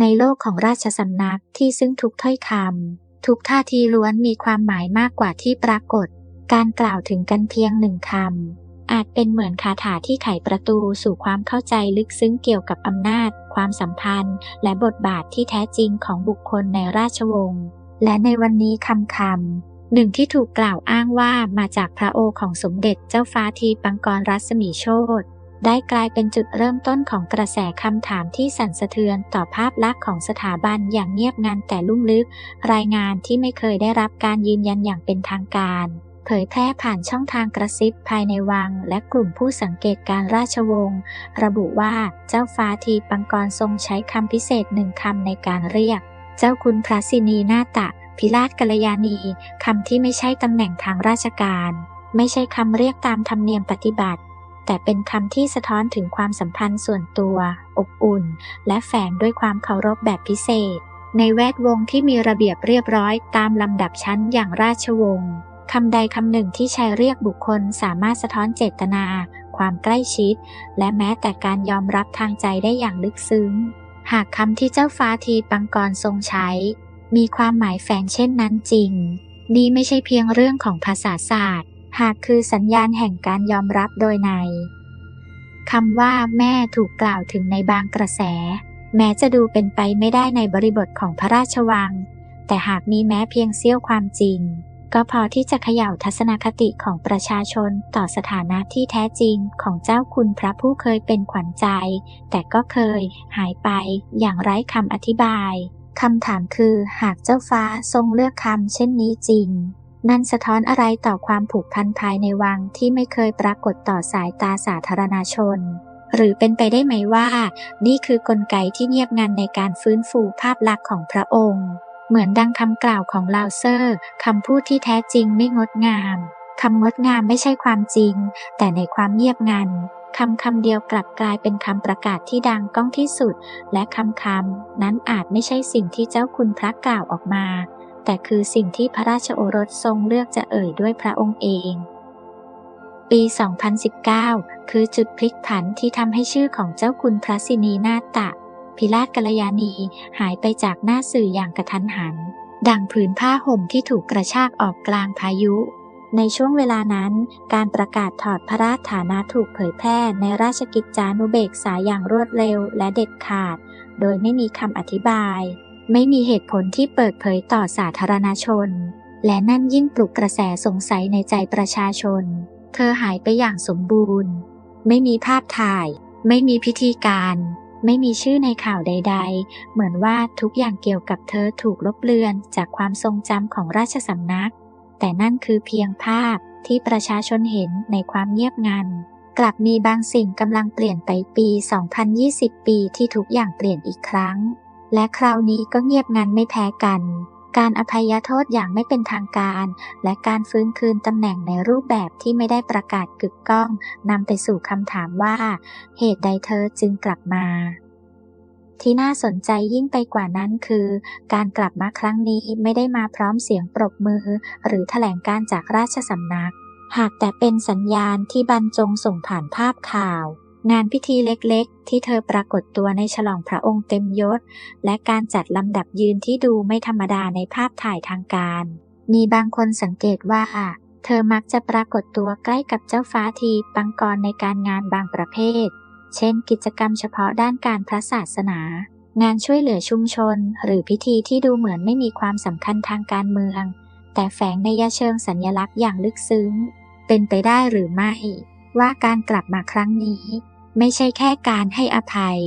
ในโลกของราชสำนักที่ซึ่งทุกถ้อยคำทุกท่าทีล้วนมีความหมายมากกว่าที่ปรากฏ การกล่าวถึงกันเพียงหนึ่งคำอาจเป็นเหมือนคาถาที่ไขประตูสู่ความเข้าใจลึกซึ้งเกี่ยวกับอำนาจ ความสัมพันธ์ และบทบาทที่แท้จริงของบุคคลในราชวงศ์และในวันนี้คำคำหนึ่งที่ถูกกล่าวอ้างว่ามาจากพระโอของสมเด็จเจ้าฟ้าทีปังกรรัศมีโชต ได้กลายเป็นจุดเริ่มต้นของกระแสคำถามที่สั่นสะเทือนต่อภาพลักษณ์ของสถาบันอย่างเงียบงันแต่ลุ่มลึก รายงานที่ไม่เคยได้รับการยืนยันอย่างเป็นทางการ เผยแพร่ผ่านช่องทางกระซิบภายในวัง และกลุ่มผู้สังเกตการราชวงศ์ระบุว่าเจ้าฟ้าทีปังกรทรงใช้คำพิเศษหนึ่งคำในการเรียก เจ้าคุณพระสินีนาตะ พิราชกัลยาณีคำที่ไม่ใช่ตำแหน่งทางราชการ ไม่ใช่คำเรียกตามธรรมเนียมปฏิบัติ แต่เป็นคำที่สะท้อนถึงความสัมพันธ์ส่วนตัว อบอุ่น และแฝงด้วยความเคารพแบบพิเศษ ในแวดวงที่มีระเบียบเรียบร้อยตามลำดับชั้นอย่างราชวงศ์คำใดคำหนึ่งที่ใช้เรียกบุคคลสามารถสะท้อนเจตนา ความใกล้ชิด และแม้แต่การยอมรับทางใจได้อย่างลึกซึ้ง หากคำที่เจ้าฟ้าทีปังกรทรงใช้ มีความหมายแฝงเช่นนั้นจริง นี่ไม่ใช่เพียงเรื่องของภาษาศาสตร์ หากคือสัญญาณแห่งการยอมรับโดยในคำว่าแม่ถูกกล่าวถึงในบางกระแส แม้จะดูเป็นไปไม่ได้ในบริบทของพระราชวัง แต่หากมีแม้เพียงเสี้ยวความจริง ก็พอที่จะเขย่าทัศนคติของประชาชนต่อสถานะที่แท้จริงของเจ้าคุณพระผู้เคยเป็นขวัญใจ แต่ก็เคย หายไปอย่างไร้คำอธิบายคำถามคือหากเจ้าฟ้าทรงเลือกคำเช่นนี้จริง นั่นสะท้อนอะไรต่อความผูกพันภายในวังที่ไม่เคยปรากฏต่อสายตาสาธารณชน หรือเป็นไปได้ไหมว่า นี่คือกลไกที่เงียบงันในการฟื้นฟูภาพลักษณ์ของพระองค์ เหมือนดังคำกล่าวของลาวเซอร์คำพูดที่แท้จริงไม่งดงามคำงดงามไม่ใช่ความจริง แต่ในความเงียบงันคำคำเดียวกลับกลายเป็นคำประกาศที่ดังก้องที่สุด และคำคำนั้นอาจไม่ใช่สิ่งที่เจ้าคุณพระกล่าวออกมา แต่คือสิ่งที่พระราชโอรสทรงเลือกจะเอ่ยด้วยพระองค์เอง ปี 2019 คือจุดพลิกผันที่ทำให้ชื่อของเจ้าคุณพระสินีนาตะ พิราชกัลยาณีหายไปจากหน้าสื่ออย่างกระทันหัน ดังผืนผ้าห่มที่ถูกกระชากออกกลางพายุในช่วงเวลานั้น การประกาศถอดพระราชฐานะถูกเผยแพร่ในราชกิจจานุเบกษาอย่างรวดเร็วและเด็ดขาด โดยไม่มีคำอธิบาย ไม่มีเหตุผลที่เปิดเผยต่อสาธารณชน และนั่นยิ่งปลุกกระแสสงสัยในใจประชาชน เธอหายไปอย่างสมบูรณ์ ไม่มีภาพถ่าย ไม่มีพิธีการ ไม่มีชื่อในข่าวใด ๆ เหมือนว่าทุกอย่างเกี่ยวกับเธอถูกลบเลือนจากความทรงจำของราชสำนัก แต่นั่นคือเพียงภาพที่ประชาชนเห็นในความเงียบงันกลับมีบางสิ่งกำลังเปลี่ยนไปปี 2020 ปีที่ทุกอย่างเปลี่ยนอีกครั้ง และคราวนี้ก็เงียบงันไม่แพ้กัน การอภัยโทษอย่างไม่เป็นทางการ และการฟื้นคืนตำแหน่งในรูปแบบที่ไม่ได้ประกาศกึกก้องนำไปสู่คำถามว่า เหตุใดเธอจึงกลับมาที่น่าสนใจยิ่งไปกว่านั้นคือ การกลับมาครั้งนี้ไม่ได้มาพร้อมเสียงปรบมือ หรือถแถลงการจากราชสำนัก หากแต่เป็นสัญญาณที่บรรจงส่งผ่านภาพข่าว งานพิธีเล็กๆ ที่เธอปรากฏตัวในฉลองพระองค์เต็มยศ และการจัดลำดับยืนที่ดูไม่ธรรมดาในภาพถ่ายทางการ มีบางคนสังเกตว่า เธอมักจะปรากฏตัวใกล้กับเจ้าฟ้าทีปังกรในการงานบางประเภท เช่น กิจกรรมเฉพาะด้านการพระศาสนา งานช่วยเหลือชุมชน หรือพิธีที่ดูเหมือนไม่มีความสำคัญทางการเมือง แต่แฝงในยาเชิงสัญญลักษณ์อย่างลึกซึ้ง เป็นไปได้หรือไม่ว่าการกลับมาครั้งนี้ ไม่ใช่แค่การให้อภัย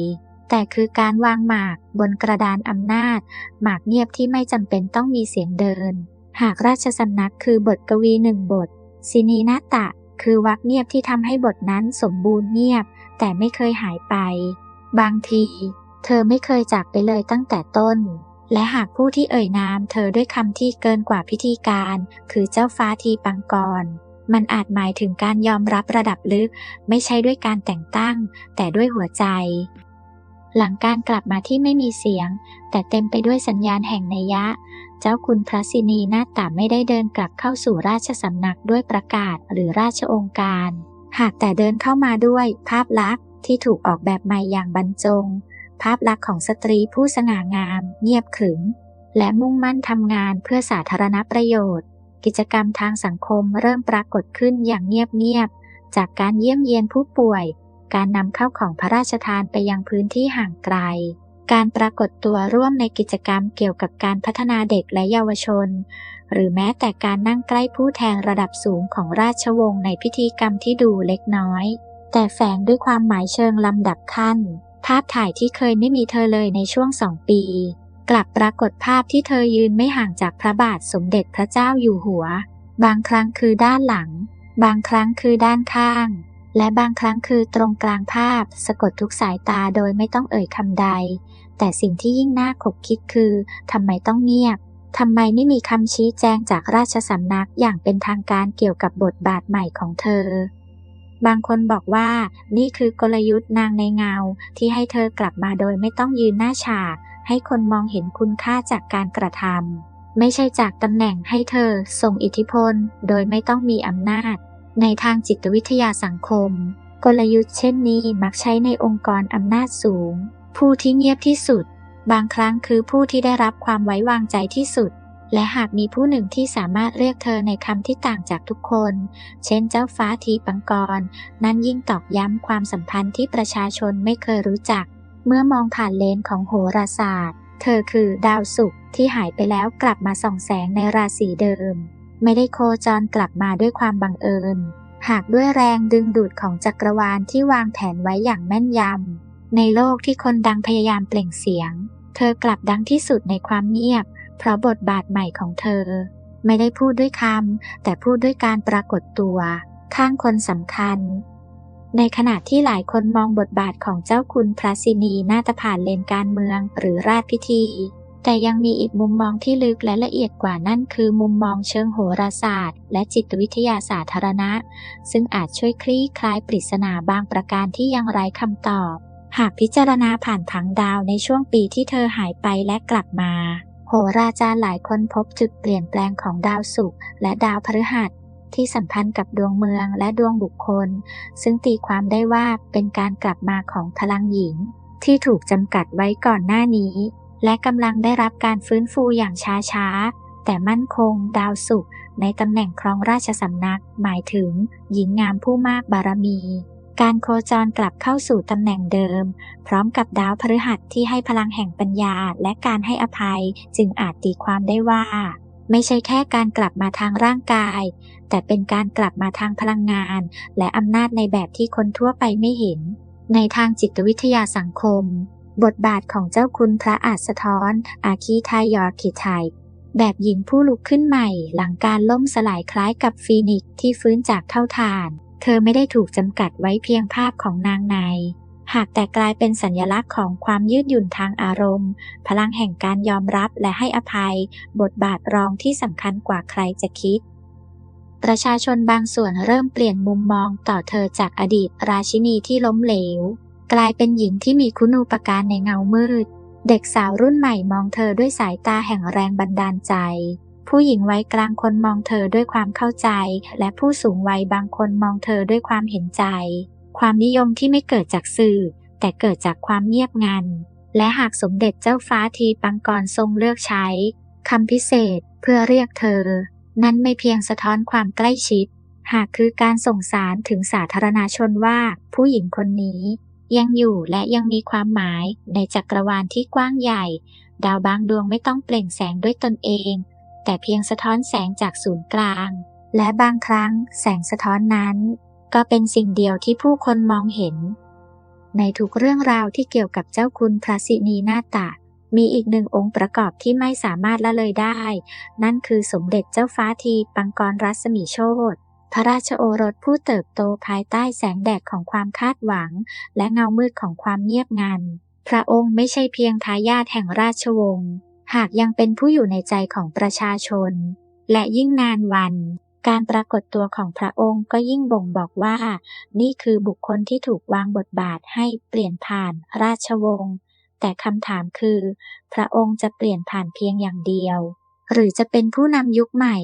แต่คือการวางหมากบนกระดานอำนาจ หมากเงียบที่ไม่จำเป็นต้องมีเสียงเดิน หากราชสำนักคือบทกวีหนึ่งบทสินีนาตะ คือวักเงียบที่ทำให้บทนั้นสมบูรณ์เงียบ แต่ไม่เคยหายไป บางที เธอไม่เคยจากไปเลยตั้งแต่ต้น และหากผู้ที่เอ่ยนามเธอด้วยคำที่เกินกว่าพิธีการ คือเจ้าฟ้าทีปังกร มันอาจหมายถึงการยอมรับระดับลึก ไม่ใช่ด้วยการแต่งตั้ง แต่ด้วยหัวใจ หลังการกลับมาที่ไม่มีเสียง แต่เต็มไปด้วยสัญญาณแห่งนัยยะ เจ้าคุณพระสินีนาตาไม่ได้เดินกลับเข้าสู่ราชสำนักด้วยประกาศหรือราชองค์การ หากแต่เดินเข้ามาด้วยภาพลักษณ์ที่ถูกออกแบบใหม่อย่างบรรจงภภาพลักษณ์ของสตรีผู้สง่างาม เงียบขรึม และมุ่งมั่นทำงานเพื่อสาธารณประโยชน์ กิจกรรมทางสังคมเริ่มปรากฏขึ้นอย่างเงียบๆ จากการเยี่ยมเยียนผู้ป่วย การนำเข้าของพระราชทานไปยังพื้นที่ห่างไกล การปรากฏตัวร่วมในกิจกรรมเกี่ยวกับการพัฒนาเด็กและเยาวชน หรือแม้แต่การนั่งใกล้ผู้แทนระดับสูงของราชวงศ์ในพิธีกรรมที่ดูเล็กน้อย แต่แฝงด้วยความหมายเชิงลำดับขั้น ภาพถ่ายที่เคยไม่มีเธอเลยในช่วงสองปี กลับปรากฏภาพที่เธอยืนไม่ห่างจากพระบาทสมเด็จพระเจ้าอยู่หัว บางครั้งคือด้านหลัง บางครั้งคือด้านข้าง และบางครั้งคือตรงกลางภาพ สะกดทุกสายตาโดยไม่ต้องเอ่ยคำใด แต่สิ่งที่ยิ่งน่าขบคิดคือทำไมต้องเงียบทำไมไม่มีคำชี้แจงจากราชสำนักอย่างเป็นทางการเกี่ยวกับบทบาทใหม่ของเธอ บางคนบอกว่านี่คือกลยุทธ์นางในเงา ที่ให้เธอกลับมาโดยไม่ต้องยืนหน้าฉาก ให้คนมองเห็นคุณค่าจากการกระทำไม่ใช่จากตำแหน่งให้เธอส่งอิทธิพล โดยไม่ต้องมีอำนาจ ในทางจิตวิทยาสังคม กลยุทธ์เช่นนี้มักใช้ในองค์กรอำนาจสูง ผู้ที่เงียบที่สุด บางครั้งคือผู้ที่ได้รับความไว้วางใจที่สุด และหากมีผู้หนึ่งที่สามารถเรียกเธอในคำที่ต่างจากทุกคน เช่นเจ้าฟ้าทีปังกร นั้นยิ่งตอกย้ำความสัมพันธ์ที่ประชาชนไม่เคยรู้จัก เมื่อมองผ่านเลนของโหราศาสตร์ เธอคือดาวศุกร์ที่หายไปแล้วกลับมาส่องแสงในราศีเดิม ไม่ได้โคจรกลับมาด้วยความบังเอิญ หากด้วยแรงดึงดูดของจักรวาลที่วางแผนไว้อย่างแม่นยำในโลกที่คนดังพยายามเปล่งเสียง เธอกลับดังที่สุดในความเงียบ เพราะบทบาทใหม่ของเธอ ไม่ได้พูดด้วยคำแต่พูดด้วยการปรากฏตัว ข้างคนสำคัญ ในขณะที่หลายคนมองบทบาทของเจ้าคุณพระสินีน่าจะผ่านเลนการเมืองหรือราชพิธี แต่ยังมีอีกมุมมองที่ลึกและละเอียดกว่านั่นคือมุมมองเชิงโหราศาสตร์ และจิตวิทยาสาธารณะ ซึ่งอาจช่วยคลี่คลายปริศนาบางประการที่ยังไร้คำตอบหากพิจารณาผ่านผังดาวในช่วงปีที่เธอหายไปและกลับมา โหราจารย์หลายคนพบจุดเปลี่ยนแปลงของดาวศุกร์และดาวพฤหัสที่สัมพันธ์กับดวงเมืองและดวงบุคคล ซึ่งตีความได้ว่าเป็นการกลับมาของพลังหญิง ที่ถูกจำกัดไว้ก่อนหน้านี้ และกำลังได้รับการฟื้นฟูอย่างช้าๆ แต่มั่นคงดาวศุกร์ในตำแหน่งครองราชสำนัก หมายถึง หญิงงามผู้มากบารมี การโคจรกลับเข้าสู่ตำแหน่งเดิม พร้อมกับดาวพฤหัสที่ให้พลังแห่งปัญญาและการให้อภัยจึงอาจตีความได้ว่า ไม่ใช่แค่การกลับมาทางร่างกาย แต่เป็นการกลับมาทางพลังงาน และอำนาจในแบบที่คนทั่วไปไม่เห็น ในทางจิตวิทยาสังคม บทบาทของเจ้าคุณพระอาจสะท้อน อาคีไทยอร์คิไทยแบบหญิงผู้ลุกขึ้นใหม่ หลังการล่มสลายคล้ายกับฟีนิกซ์ที่ฟื้นจากเท่าทาน เธอไม่ได้ถูกจำกัดไว้เพียงภาพของนางใน หากแต่กลายเป็นสัญลักษณ์ของความยืดหยุ่นทางอารมณ์ พลังแห่งการยอมรับและให้อภัย บทบาทรองที่สำคัญกว่าใครจะคิด ประชาชนบางส่วนเริ่มเปลี่ยนมุมมองต่อเธอจากอดีตราชินีที่ล้มเหลว กลายเป็นหญิงที่มีคุณูปการในเงามืด เด็กสาวรุ่นใหม่มองเธอด้วยสายตาแห่งแรงบันดาลใจ ผู้หญิงวัยกลางคนมองเธอด้วยความเข้าใจ และผู้สูงวัยบางคนมองเธอด้วยความเห็นใจ ความนิยมที่ไม่เกิดจากสื่อ แต่เกิดจากความเงียบงัน และหากสมเด็จเจ้าฟ้าทีปังกรทรงเลือกใช้คำพิเศษเพื่อเรียกเธอ นั้นไม่เพียงสะท้อนความใกล้ชิด หากคือการส่งสารถึงสาธารณชนว่า ผู้หญิงคนนี้ ยังอยู่และยังมีความหมายในจักรวาลที่กว้างใหญ่ ดาวบางดวงไม่ต้องเปล่งแสงด้วยตนเอง แต่เพียงสะท้อนแสงจากศูนย์กลาง และบางครั้งแสงสะท้อนนั้น ก็เป็นสิ่งเดียวที่ผู้คนมองเห็น ในทุกเรื่องราวที่เกี่ยวกับเจ้าคุณพระสินีนาตะมีอีกหนึ่งองค์ประกอบที่ไม่สามารถละเลยได้ นั่นคือสมเด็จเจ้าฟ้าทีปังกรรัศมีโชตพระราชโอรสผู้เติบโตภายใต้แสงแดดของความคาดหวัง และเงามืดของความเงียบงัน พระองค์ไม่ใช่เพียงทายาทแห่งราชวงศ์ หากยังเป็นผู้อยู่ในใจของประชาชน และยิ่งนานวัน การปรากฏตัวของพระองค์ก็ยิ่งบ่งบอกว่า นี่คือบุคคลที่ถูกวางบทบาทให้เปลี่ยนผ่านราชวงศ์แต่คำถามคือ พระองค์จะเปลี่ยนผ่านเพียงอย่างเดียว หรือจะเป็นผู้นำยุคใหม่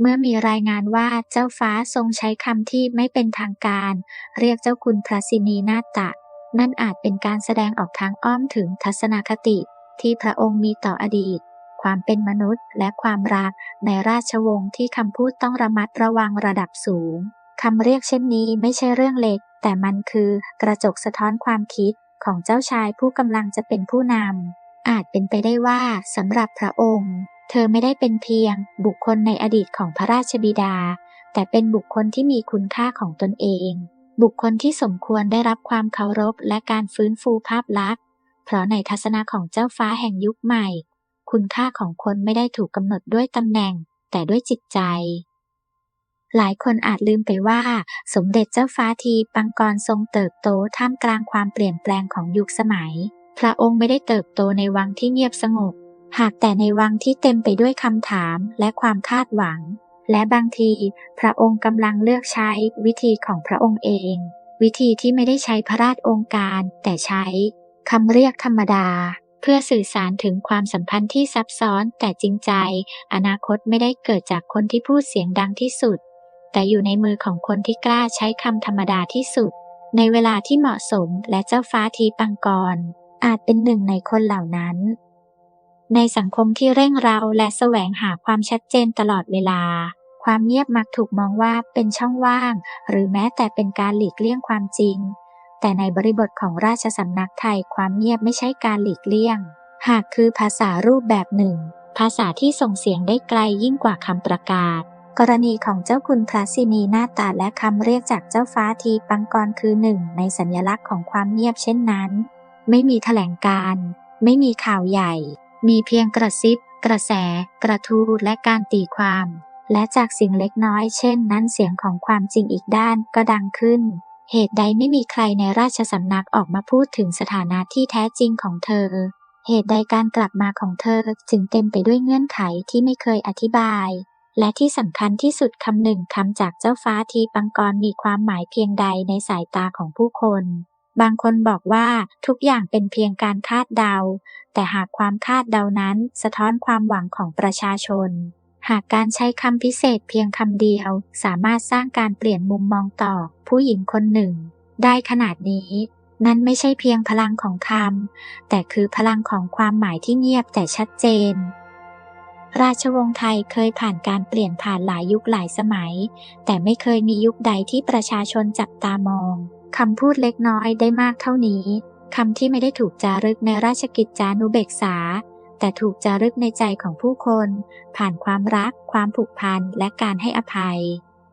เมื่อมีรายงานว่าเจ้าฟ้าทรงใช้คำที่ไม่เป็นทางการ เรียกเจ้าคุณพระสินีนาตะ นั่นอาจเป็นการแสดงออกทางอ้อมถึงทัศนคติ ที่พระองค์มีต่ออดีต ความเป็นมนุษย์และความรักในราชวงศ์ที่คำพูดต้องระมัดระวังระดับสูงคำเรียกเช่นนี้ไม่ใช่เรื่องเล็ก แต่มันคือกระจกสะท้อนความคิดของเจ้าชายผู้กำลังจะเป็นผู้นำอาจเป็นไปได้ว่าสำหรับพระองค์ เธอไม่ได้เป็นเพียงบุคคลในอดีตของพระราชบิดา แต่เป็นบุคคลที่มีคุณค่าของตนเอง บุคคลที่สมควรได้รับความเคารพและการฟื้นฟูภาพลักษณ์ เพราะในทัศนะของเจ้าฟ้าแห่งยุคใหม่ คุณค่าของคนไม่ได้ถูกกำหนดด้วยตำแหน่ง แต่ด้วยจิตใจ หลายคนอาจลืมไปว่า สมเด็จเจ้าฟ้าทีปังกรทรงเติบโตท่ามกลางความเปลี่ยนแปลงของยุคสมัย พระองค์ไม่ได้เติบโตในวังที่เงียบสงบ หากแต่ในวังที่เต็มไปด้วยคำถามและความคาดหวัง และบางทีพระองค์กำลังเลือกใช้วิธีของพระองค์เอง วิธีที่ไม่ได้ใช้พระราชองค์การ แต่ใช้ คำเรียกธรรมดา เพื่อสื่อสารถึงความสัมพันธ์ที่ซับซ้อนแต่จริงใจ อนาคตไม่ได้เกิดจากคนที่พูดเสียงดังที่สุด แต่อยู่ในมือของคนที่กล้าใช้คำธรรมดาที่สุด ในเวลาที่เหมาะสมและเจ้าฟ้าทีปังกร อาจเป็นหนึ่งในคนเหล่านั้น ในสังคมที่เร่งเร้าและแสวงหาความชัดเจนตลอดเวลาความเงียบมักถูกมองว่าเป็นช่องว่าง หรือแม้แต่เป็นการหลีกเลี่ยงความจริง แต่ในบริบทของราชสำนักไทยความเงียบไม่ใช่การหลีกเลี่ยง หากคือภาษารูปแบบหนึ่ง ภาษาที่ส่งเสียงได้ไกลยิ่งกว่าคำประกาศ กรณีของเจ้าคุณพระสินีหน้าตาและคำเรียกจากเจ้าฟ้าทีปังกรคือหนึ่งในสัญลักษณ์ของความเงียบเช่นนั้น ไม่มีแถลงการ ไม่มีข่าวใหญ่ มีเพียงกระซิบ กระแส กระทู้และการตีความและจากสิ่งเล็กน้อยเช่นนั้นเสียงของความจริงอีกด้านก็ดังขึ้น เหตุใดไม่มีใครในราชสำนักออกมาพูดถึงสถานะที่แท้จริงของเธอ เหตุใดการกลับมาของเธอจึงเต็มไปด้วยเงื่อนไขที่ไม่เคยอธิบาย และที่สำคัญที่สุดคำหนึ่งคำจากเจ้าฟ้าทีปังกรมีความหมายเพียงใดในสายตาของผู้คน บางคนบอกว่าทุกอย่างเป็นเพียงการคาดเดา แต่หากความคาดเดานั้นสะท้อนความหวังของประชาชน หากการใช้คำพิเศษเพียงคำเดียว สามารถสร้างการเปลี่ยนมุมมองต่อ ผู้หญิงคนหนึ่ง ได้ขนาดนี้ นั่นไม่ใช่เพียงพลังของคำแต่คือพลังของความหมายที่เงียบแต่ชัดเจน ราชวงศ์ไทยเคยผ่านการเปลี่ยนผ่านหลายยุคหลายสมัย แต่ไม่เคยมียุคใดที่ประชาชนจับตามองคำพูดเล็กน้อยได้มากเท่านี้คำที่ไม่ได้ถูกจารึกในราชกิจจานุเบกษา แต่ถูกจารึกในใจของผู้คน ผ่านความรัก ความผูกพัน และการให้อภัย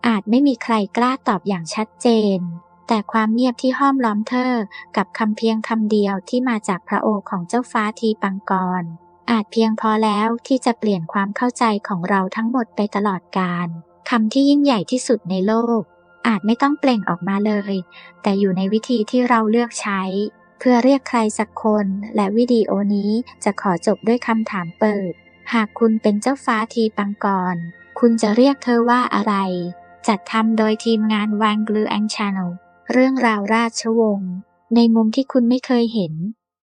อาจไม่มีใครกล้าตอบอย่างชัดเจน แต่ความเงียบที่ห้อมล้อมเธอ กับคำเพียงคำเดียวที่มาจากพระโอษของเจ้าฟ้าทีปังกร อาจเพียงพอแล้วที่จะเปลี่ยนความเข้าใจของเราทั้งหมดไปตลอดกาลคำที่ยิ่งใหญ่ที่สุดในโลก อาจไม่ต้องเปล่งออกมาเลย แต่อยู่ในวิธีที่เราเลือกใช้ เพื่อเรียกใครสักคนและวิดีโอนี้จะขอจบด้วยคำถามเปิด หากคุณเป็นเจ้าฟ้าทีปังกร คุณจะเรียกเธอว่าอะไร จัดทำโดยทีมงานวางกลือแองชานลเรื่องราวราชวงศ์ในมุมที่คุณไม่เคยเห็น